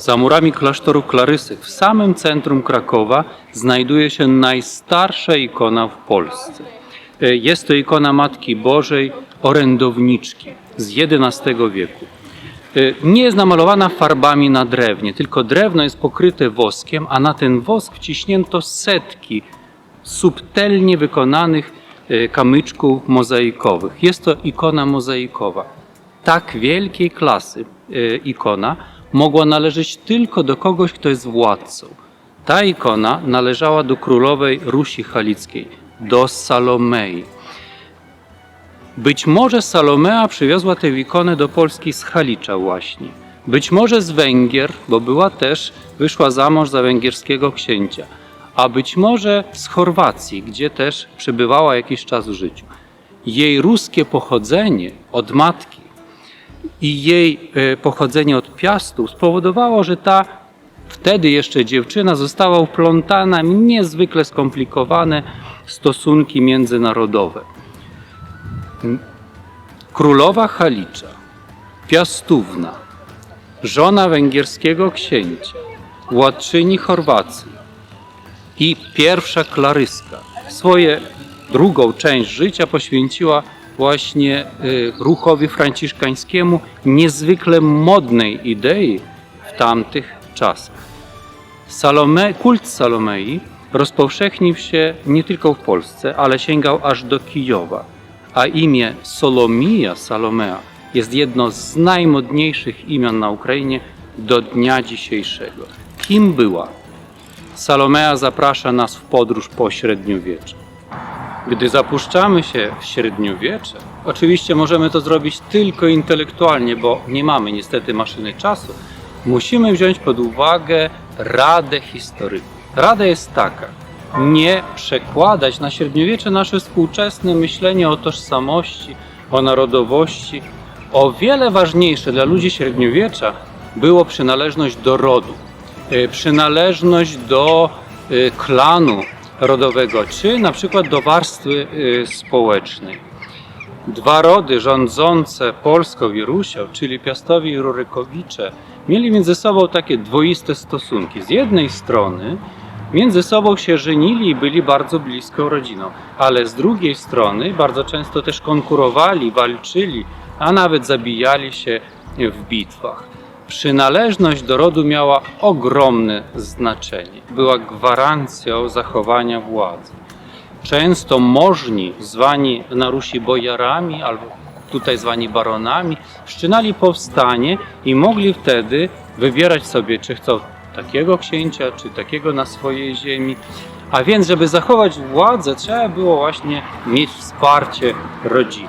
Za murami klasztoru Klarysy w samym centrum Krakowa znajduje się najstarsza ikona w Polsce. E, Jest to ikona Matki Bożej Orędowniczki z XI wieku. E, Nie jest namalowana farbami na drewnie, tylko drewno jest pokryte woskiem, a na ten wosk wciśnięto setki subtelnie wykonanych e, kamyczków mozaikowych. Jest to ikona mozaikowa. Tak wielkiej klasy ikona mogła należeć tylko do kogoś, kto jest władcą. Ta ikona należała do królowej Rusi Halickiej, do Salomei. Być może Salomea przywiozła tę ikonę do Polski z Halicza właśnie. Być może z Węgier, bo była też, wyszła za mąż za węgierskiego księcia. A być może z Chorwacji, gdzie też przebywała jakiś czas w życiu. Jej ruskie pochodzenie od matki i jej e, pochodzenie od Piastu spowodowało, że ta wtedy jeszcze dziewczyna została wplątana w niezwykle skomplikowane stosunki międzynarodowe. Królowa Halicza, Piastówna, żona węgierskiego księcia, władczyni Chorwacji i pierwsza Klaryska swoje drugą część życia poświęciła właśnie y, ruchowi franciszkańskiemu, niezwykle modnej idei w tamtych czasach. Salome, kult Salomei rozpowszechnił się nie tylko w Polsce, ale sięgał aż do Kijowa, a imię Solomija, Salomea, jest jedno z najmodniejszych imion na Ukrainie do dnia dzisiejszego. Kim była? Salomea zaprasza nas w podróż po średniowieczu. Gdy zapuszczamy się w średniowiecze, oczywiście możemy to zrobić tylko intelektualnie, bo nie mamy niestety maszyny czasu, musimy wziąć pod uwagę radę historyków. Rada jest taka: nie przekładać na średniowiecze nasze współczesne myślenie o tożsamości, o narodowości. O wiele ważniejsze dla ludzi średniowiecza było przynależność do rodu, y, przynależność do y, klanu rodowego, czy na przykład do warstwy y, społecznej. Dwa rody rządzące Polską i Rusią, czyli Piastowie i Rurykowicze, mieli między sobą takie dwoiste stosunki. Z jednej strony między sobą się żenili i byli bardzo bliską rodziną, ale z drugiej strony bardzo często też konkurowali, walczyli, a nawet zabijali się w bitwach. Przynależność do rodu miała ogromne znaczenie. Była gwarancją zachowania władzy. Często możni, zwani na Rusi bojarami albo tutaj zwani baronami, wszczynali powstanie i mogli wtedy wybierać sobie, czy chcą takiego księcia, czy takiego na swojej ziemi. A więc, żeby zachować władzę, trzeba było właśnie mieć wsparcie rodziny.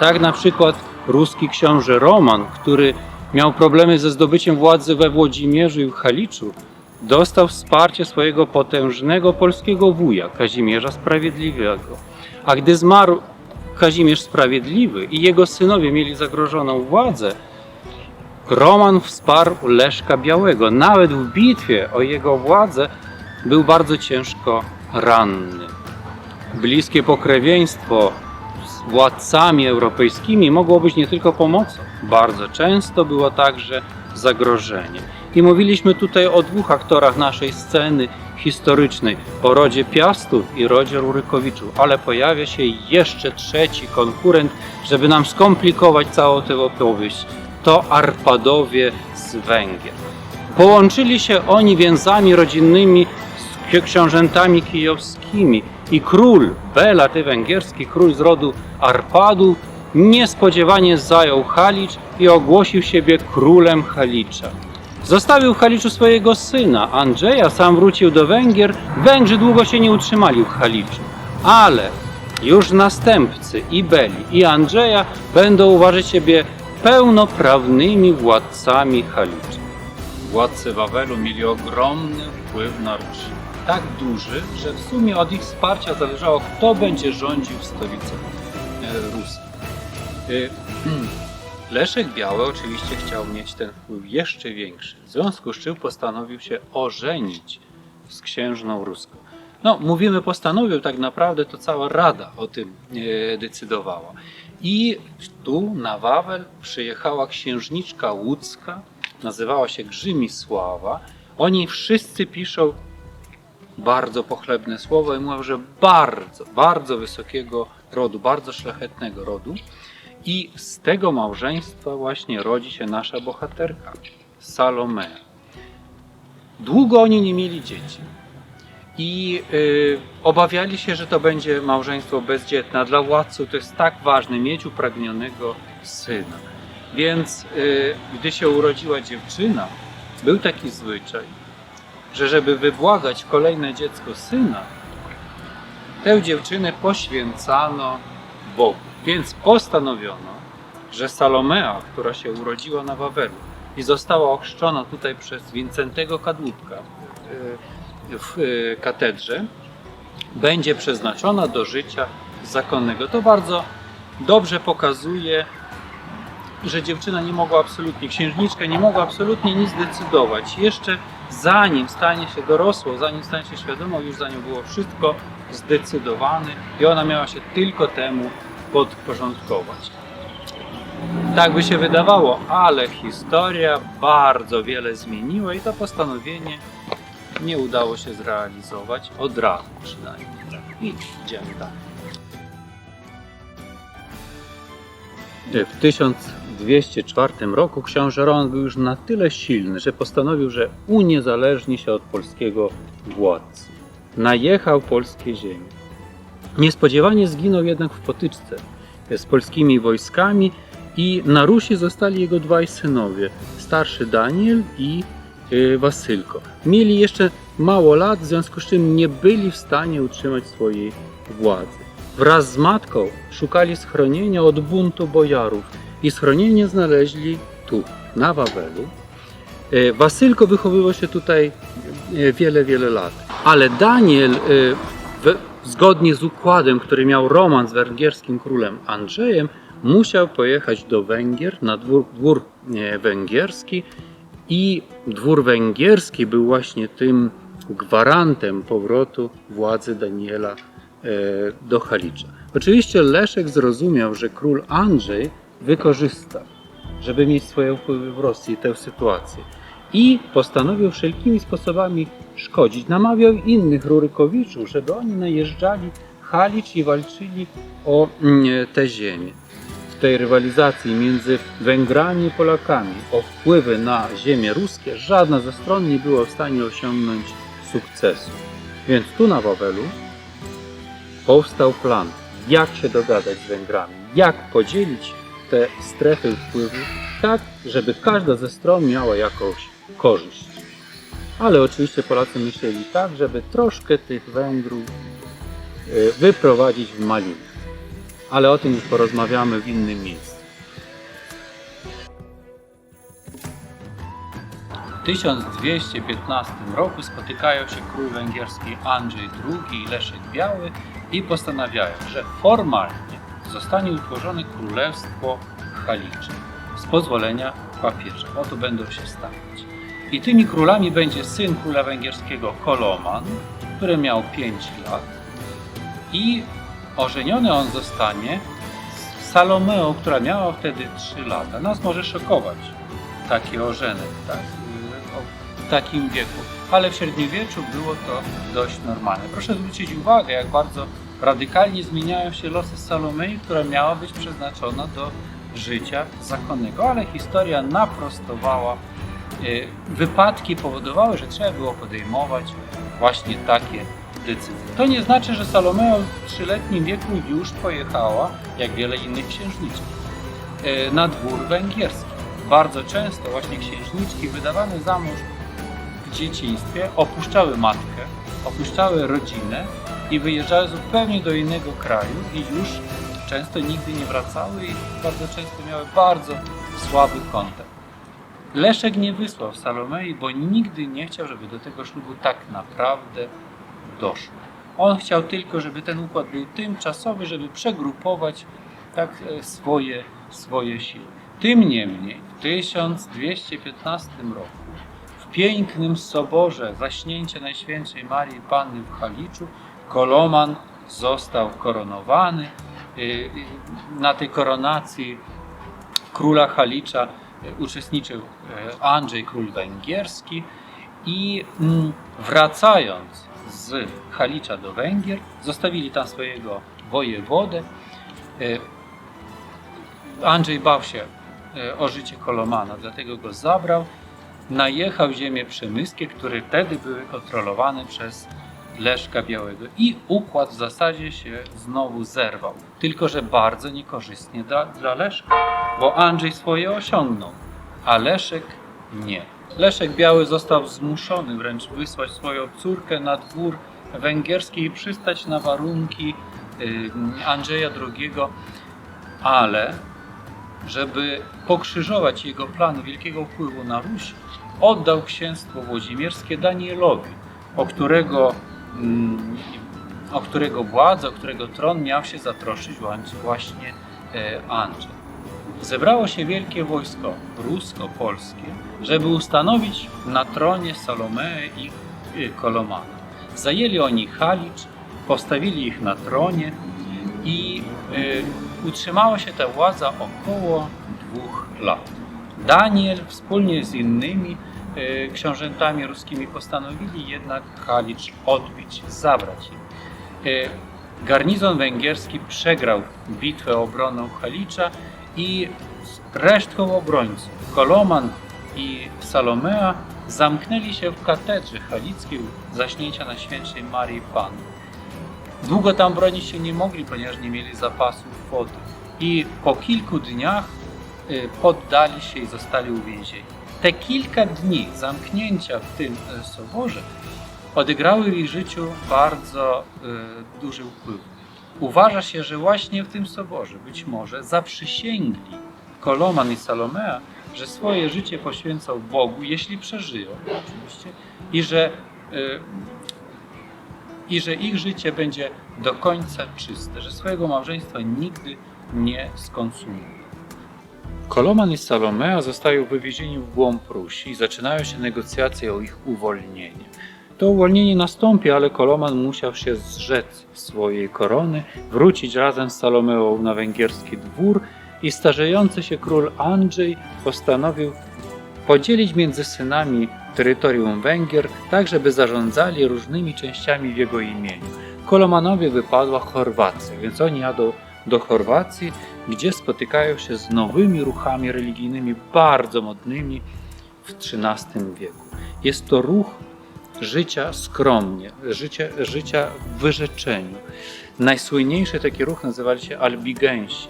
Tak na przykład ruski książę Roman, który miał problemy ze zdobyciem władzy we Włodzimierzu i w Haliczu, dostał wsparcie swojego potężnego polskiego wuja, Kazimierza Sprawiedliwego. A gdy zmarł Kazimierz Sprawiedliwy i jego synowie mieli zagrożoną władzę, Roman wsparł Leszka Białego. Nawet w bitwie o jego władzę był bardzo ciężko ranny. Bliskie pokrewieństwo z władcami europejskimi mogło być nie tylko pomocą, bardzo często było także zagrożeniem. I mówiliśmy tutaj o dwóch aktorach naszej sceny historycznej, o rodzie Piastów i rodzie Rurykowiczów, ale pojawia się jeszcze trzeci konkurent, żeby nam skomplikować całą tę opowieść. To Arpadowie z Węgier. Połączyli się oni więzami rodzinnymi z ksi- książętami kijowskimi i król Belaty węgierski, król z rodu Arpadów, niespodziewanie zajął Halicz i ogłosił siebie królem Halicza. Zostawił w Haliczu swojego syna Andrzeja, sam wrócił do Węgier. Węgrzy długo się nie utrzymali w Haliczu, ale już następcy i Beli i Andrzeja będą uważać siebie pełnoprawnymi władcami Halicza. Władcy Wawelu mieli ogromny wpływ na Ruś. Tak duży, że w sumie od ich wsparcia zależało, kto będzie rządził w stolicy e, Rusi. E, Leszek Biały oczywiście chciał mieć ten wpływ jeszcze większy, w związku z czym postanowił się ożenić z księżną ruską. No, mówimy postanowił, tak naprawdę to cała rada o tym e, decydowała. I tu na Wawel przyjechała księżniczka łódzka, nazywała się Grzymisława. Oni wszyscy piszą bardzo pochlebne słowo i mówią, że bardzo, bardzo wysokiego rodu, bardzo szlachetnego rodu. I z tego małżeństwa właśnie rodzi się nasza bohaterka, Salomea. Długo oni nie mieli dzieci i y, obawiali się, że to będzie małżeństwo bezdzietne. Dla władców to jest tak ważne mieć upragnionego syna. Więc y, gdy się urodziła dziewczyna, był taki zwyczaj, że żeby wybłagać kolejne dziecko syna, tę dziewczynę poświęcano Bogu. Więc postanowiono, że Salomea, która się urodziła na Wawelu i została ochrzczona tutaj przez Wincentego Kadłubka y, w y, katedrze, będzie przeznaczona do życia zakonnego. To bardzo dobrze pokazuje, że dziewczyna nie mogła absolutnie, księżniczka nie mogła absolutnie nic decydować. Jeszcze zanim stanie się dorosłą, zanim stanie się świadomą, już za nią było wszystko zdecydowane i ona miała się tylko temu podporządkować. Tak by się wydawało, ale historia bardzo wiele zmieniła i to postanowienie nie udało się zrealizować od razu przynajmniej. I idziemy dalej. W 1204 roku książę Rohan był już na tyle silny, że postanowił, że uniezależni się od polskiego władcy. Najechał polskie ziemie. Niespodziewanie zginął jednak w potyczce z polskimi wojskami i na Rusi zostali jego dwaj synowie, starszy Daniel i y, Wasylko. Mieli jeszcze mało lat, w związku z czym nie byli w stanie utrzymać swojej władzy. Wraz z matką szukali schronienia od buntu bojarów i schronienie znaleźli tu, na Wawelu. E, Wasylko wychowywał się tutaj e, wiele, wiele lat, ale Daniel zgodnie z układem, który miał Roman z węgierskim królem Andrzejem, musiał pojechać do Węgier na dwór, dwór węgierski i dwór węgierski był właśnie tym gwarantem powrotu władzy Daniela e, do Halicza. Oczywiście Leszek zrozumiał, że król Andrzej wykorzysta, żeby mieć swoje wpływy w Rosji, tę sytuację. I postanowił wszelkimi sposobami szkodzić. Namawiał innych Rurykowiczów, żeby oni najeżdżali Halicz i walczyli o mm, te ziemię. W tej rywalizacji między Węgrami i Polakami o wpływy na ziemie ruskie żadna ze stron nie była w stanie osiągnąć sukcesu. Więc tu na Wawelu powstał plan, jak się dogadać z Węgrami, jak podzielić te strefy wpływu tak, żeby każda ze stron miała jakąś korzyść. Ale oczywiście Polacy myśleli tak, żeby troszkę tych Węgrów y, wyprowadzić w malinę. Ale o tym już porozmawiamy w innym miejscu. W 1215 roku spotykają się król węgierski Andrzej II i Leszek Biały i postanawiają, że formalnie zostanie utworzone królestwo Halicze z pozwolenia papieża. Oto będą się stawiać. I tymi królami będzie syn króla węgierskiego Koloman, który miał 5 lat i ożeniony on zostanie z Salomeą, która miała wtedy 3 lata. Nas może szokować taki ożenek tak, w takim wieku, ale w średniowieczu było to dość normalne. Proszę zwrócić uwagę, jak bardzo radykalnie zmieniają się losy Salomei, która miała być przeznaczona do życia zakonnego, ale historia naprostowała. Y, Wypadki powodowały, że trzeba było podejmować właśnie takie decyzje. To nie znaczy, że Salomea w trzyletnim wieku już pojechała, jak wiele innych księżniczek, y, na dwór węgierski. Bardzo często właśnie księżniczki wydawane za mąż w dzieciństwie opuszczały matkę, opuszczały rodzinę i wyjeżdżały zupełnie do innego kraju i już często nigdy nie wracały i bardzo często miały bardzo słaby kontakt. Leszek nie wysłał Salomei, bo nigdy nie chciał, żeby do tego ślubu tak naprawdę doszło. On chciał tylko, żeby ten układ był tymczasowy, żeby przegrupować tak e, swoje, swoje siły. Tym niemniej w 1215 roku w pięknym soborze Zaśnięcie Najświętszej Marii Panny w Haliczu Koloman został koronowany. Y, y, Na tej koronacji króla Halicza uczestniczył e, Andrzej Król Węgierski i mm, wracając z Halicza do Węgier, zostawili tam swojego wojewodę. E, Andrzej bał się e, o życie Kolomana, dlatego go zabrał. Najechał ziemię przemyskie, które wtedy były kontrolowane przez Leszka Białego i układ w zasadzie się znowu zerwał. Tylko, że bardzo niekorzystnie dla, dla Leszka, bo Andrzej swoje osiągnął, a Leszek nie. Leszek Biały został zmuszony wręcz wysłać swoją córkę na dwór węgierski i przystać na warunki y, Andrzeja II, ale żeby pokrzyżować jego plan wielkiego wpływu na Ruś, oddał księstwo włodzimierskie Danielowi, o którego, mm, o którego władzę, o którego tron miał się zatroszczyć właśnie e, Andrzej. Zebrało się wielkie wojsko rusko-polskie, żeby ustanowić na tronie Salomeę i y, Kolomana. Zajęli oni Halicz, postawili ich na tronie i y, utrzymała się ta władza około dwóch lat. Daniel wspólnie z innymi y, książętami ruskimi postanowili jednak Halicz odbić, zabrać. Y, garnizon węgierski przegrał bitwę obronną Halicza i resztką obrońców Koloman i Salomea zamknęli się w katedrze halickiej zaśnięcia na świętej Marii Panny. Długo tam bronić się nie mogli, ponieważ nie mieli zapasów wody. I po kilku dniach y, poddali się i zostali uwięzieni. Te kilka dni zamknięcia w tym y, soborze odegrały w ich życiu bardzo y, duży wpływ. Uważa się, że właśnie w tym soborze być może zaprzysięgli Koloman i Salomea, że swoje życie poświęcą Bogu, jeśli przeżyją oczywiście, i że y, i że ich życie będzie do końca czyste, że swojego małżeństwa nigdy nie skonsumują. Koloman i Salomea zostają wywiezieni w głąb Rusi i zaczynają się negocjacje o ich uwolnienie. To uwolnienie nastąpi, ale Koloman musiał się zrzec swojej korony, wrócić razem z Salomeą na węgierski dwór i starzejący się król Andrzej postanowił podzielić między synami terytorium Węgier, tak żeby zarządzali różnymi częściami w jego imieniu. Kolomanowi wypadła Chorwacja, więc oni jadą do Chorwacji, gdzie spotykają się z nowymi ruchami religijnymi, bardzo modnymi w XIII wieku. Jest to ruch życia skromnie, życia, życia w wyrzeczeniu. Najsłynniejszy taki ruch nazywali się albigensi.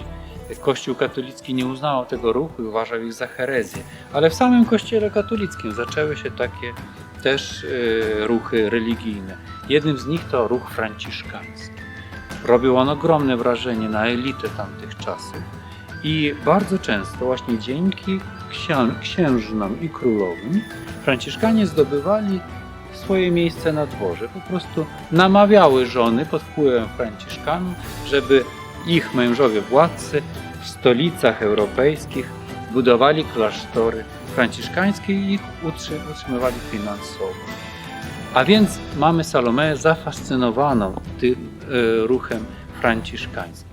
Kościół katolicki nie uznawał tego ruchu i uważał ich za herezję, ale w samym Kościele katolickim zaczęły się takie też y, ruchy religijne. Jednym z nich to ruch franciszkański. Robił on ogromne wrażenie na elitę tamtych czasów i bardzo często właśnie dzięki księ- księżnom i królowym franciszkanie zdobywali swoje miejsce na dworze. Po prostu namawiały żony pod wpływem franciszkanów, żeby ich mężowie władcy w stolicach europejskich budowali klasztory franciszkańskie i ich utrzy- utrzymywali finansowo. A więc mamy Salomeę zafascynowaną tym e, ruchem franciszkańskim.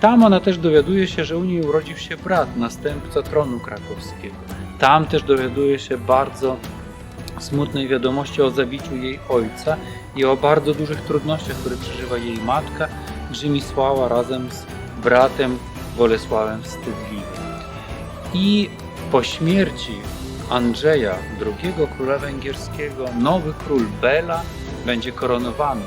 Tam ona też dowiaduje się, że u niej urodził się brat, następca tronu krakowskiego. Tam też dowiaduje się bardzo smutnej wiadomości o zabiciu jej ojca i o bardzo dużych trudnościach, które przeżywa jej matka Grzymisłała razem z bratem Bolesławem Wstydliwym. I po śmierci Andrzeja, drugiego króla węgierskiego, nowy król Bela będzie koronowany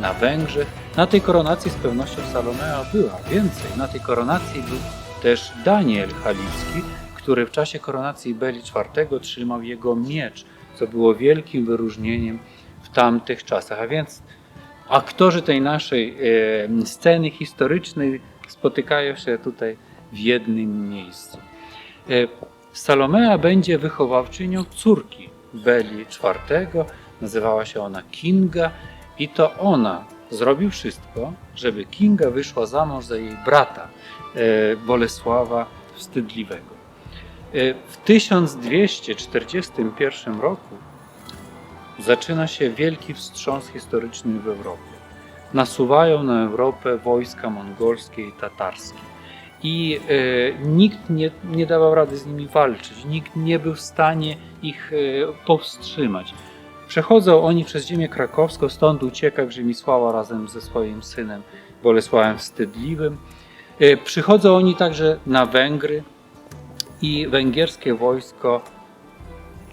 na Węgrzech. Na tej koronacji z pewnością Salomea była. Więcej, na tej koronacji był też Daniel Halicki, który w czasie koronacji Beli IV trzymał jego miecz, co było wielkim wyróżnieniem w tamtych czasach. A więc aktorzy tej naszej e, sceny historycznej spotykają się tutaj w jednym miejscu. E, Salomea będzie wychowawczynią córki Beli IV. Nazywała się ona Kinga i to ona zrobi wszystko, żeby Kinga wyszła za mąż za jej brata e, Bolesława Wstydliwego. E, W 1241 roku zaczyna się wielki wstrząs historyczny w Europie. Nasuwają na Europę wojska mongolskie i tatarskie. i e, nikt nie, nie dawał rady z nimi walczyć, nikt nie był w stanie ich e, powstrzymać. Przechodzą oni przez ziemię krakowską, stąd ucieka Grzymisława razem ze swoim synem Bolesławem Wstydliwym. E, Przychodzą oni także na Węgry i węgierskie wojsko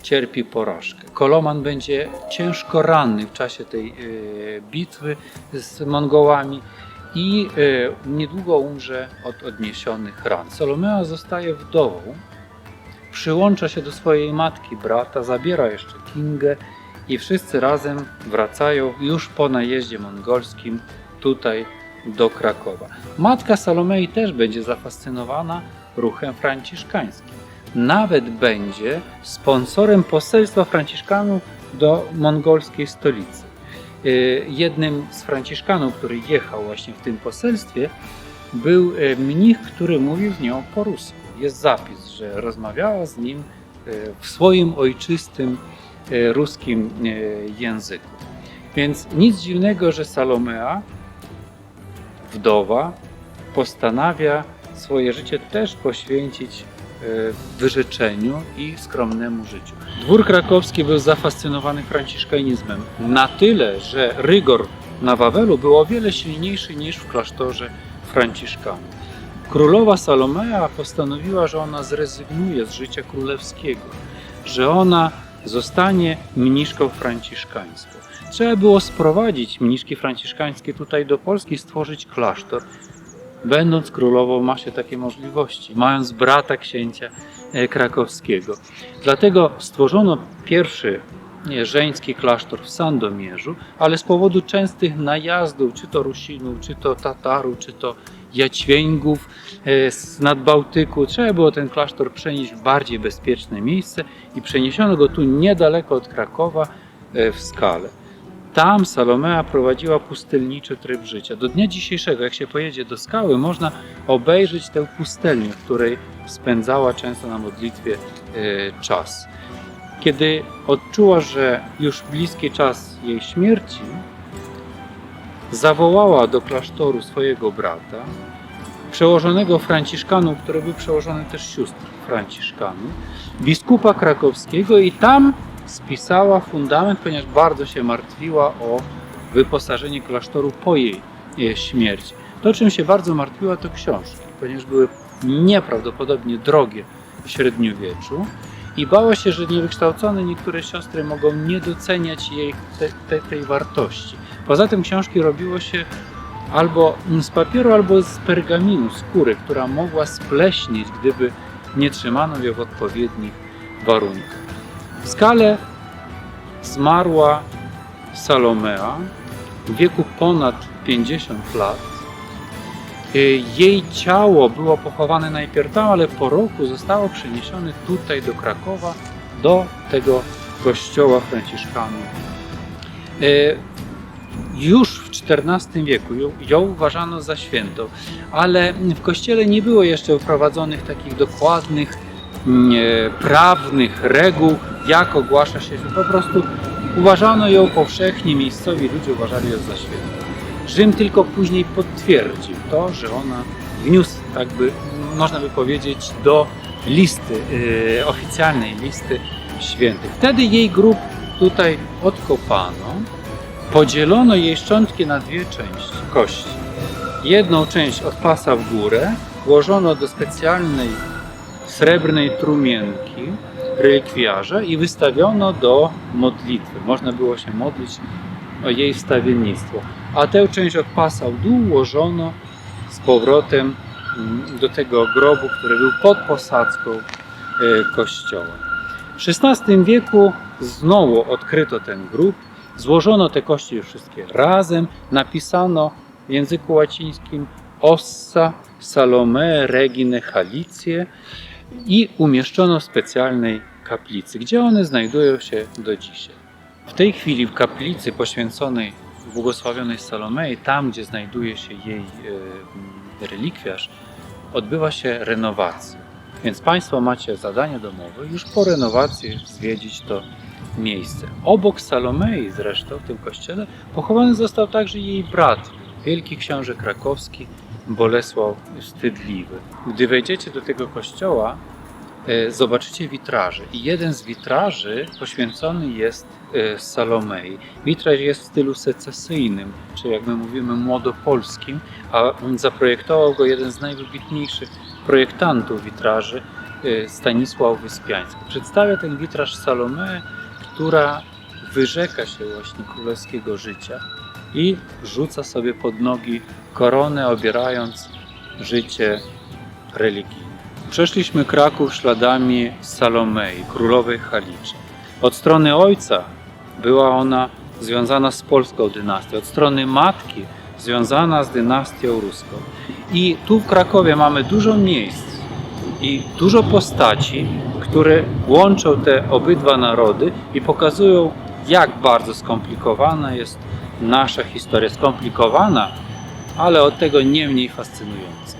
cierpi porażkę. Koloman będzie ciężko ranny w czasie tej e, bitwy z Mongołami i e, niedługo umrze od odniesionych ran. Salomea zostaje wdową, przyłącza się do swojej matki, brata, zabiera jeszcze Kingę i wszyscy razem wracają już po najeździe mongolskim tutaj do Krakowa. Matka Salomei też będzie zafascynowana ruchem franciszkańskim. Nawet będzie sponsorem poselstwa Franciszkanów do mongolskiej stolicy. Y, Jednym z Franciszkanów, który jechał właśnie w tym poselstwie, był y, mnich, który mówił z nią po rusku. Jest zapis, że rozmawiała z nim y, w swoim ojczystym ruskim języku. Więc nic dziwnego, że Salomea, wdowa, postanawia swoje życie też poświęcić y, wyrzeczeniu i skromnemu życiu. Dwór krakowski był zafascynowany franciszkanizmem na tyle, że rygor na Wawelu był o wiele silniejszy niż w klasztorze franciszkanów. Królowa Salomea postanowiła, że ona zrezygnuje z życia królewskiego, że ona zostanie mniszką franciszkańską. Trzeba było sprowadzić mniszki franciszkańskie tutaj do Polski, stworzyć klasztor. Będąc królową ma się takie możliwości, mając brata księcia e, krakowskiego. Dlatego stworzono pierwszy żeński klasztor w Sandomierzu, ale z powodu częstych najazdów, czy to Rusinów, czy to Tatarów, czy to Jaćwięgów e, z Nadbałtyku, trzeba było ten klasztor przenieść w bardziej bezpieczne miejsce i przeniesiono go tu niedaleko od Krakowa e, w skale. Tam Salomea prowadziła pustelniczy tryb życia. Do dnia dzisiejszego, jak się pojedzie do skały, można obejrzeć tę pustelnię, w której spędzała często na modlitwie e, czas. Kiedy odczuła, że już bliski czas jej śmierci, zawołała do klasztoru swojego brata, przełożonego Franciszkanów, który był przełożony też sióstr Franciszkanów, biskupa krakowskiego i tam spisała fundament, ponieważ bardzo się martwiła o wyposażenie klasztoru po jej jej śmierci. To, czym się bardzo martwiła, to książki, ponieważ były nieprawdopodobnie drogie w średniowieczu i bała się, że niewykształcone niektóre siostry mogą nie doceniać jej te, te, tej wartości. Poza tym książki robiło się albo z papieru, albo z pergaminu, skóry, która mogła spleśnieć, gdyby nie trzymano jej w odpowiednich warunkach. W skale zmarła Salomea w wieku ponad 50 lat. Y, Jej ciało było pochowane najpierw tam, ale po roku zostało przeniesione tutaj do Krakowa, do tego kościoła Franciszkanów. Y, Już w XIV wieku ją- uważano za świętą, ale w kościele nie było jeszcze wprowadzonych takich dokładnych, e, prawnych reguł, jak ogłasza się. Po prostu uważano ją powszechnie, miejscowi ludzie uważali ją za świętą. Rzym tylko później potwierdził to, że ona wniósł, tak by, można by powiedzieć, do listy, e, oficjalnej listy świętych. Wtedy jej grób tutaj odkopano, podzielono jej szczątki na dwie części kości. Jedną część od pasa w górę włożono do specjalnej srebrnej trumienki, relikwiarza i wystawiono do modlitwy. Można było się modlić o jej wstawiennictwo. A tę część od pasa w dół łożono z powrotem mm, do tego grobu, który był pod posadzką e, kościoła. W XVI wieku znowu odkryto ten grób, złożono te kości wszystkie razem, napisano w języku łacińskim Ossa Salome Regine Halicje i umieszczono w specjalnej kaplicy, gdzie one znajdują się do dzisiaj. W tej chwili w kaplicy poświęconej błogosławionej Salomei, tam gdzie znajduje się jej e, relikwiarz, odbywa się renowacja. Więc Państwo macie zadanie domowe już po renowacji zwiedzić to miejsce. Obok Salomei zresztą w tym kościele pochowany został także jej brat, wielki książę krakowski Bolesław Wstydliwy. Gdy wejdziecie do tego kościoła, e, zobaczycie witraże. I jeden z witraży poświęcony jest e, Salomei. Witraż jest w stylu secesyjnym, czy jak my mówimy młodopolskim, a zaprojektował go jeden z najwybitniejszych projektantów witraży, e, Stanisław Wyspiański. Przedstawia ten witraż Salome, która wyrzeka się właśnie królewskiego życia i rzuca sobie pod nogi koronę, obierając życie religijne. Przeszliśmy Kraków śladami Salomei, królowej Haliczy. Od strony ojca była ona związana z polską dynastią, od strony matki związana z dynastią ruską. I tu w Krakowie mamy dużo miejsc i dużo postaci, które łączą te obydwa narody i pokazują, jak bardzo skomplikowana jest nasza historia. Skomplikowana, ale od tego nie mniej fascynująca.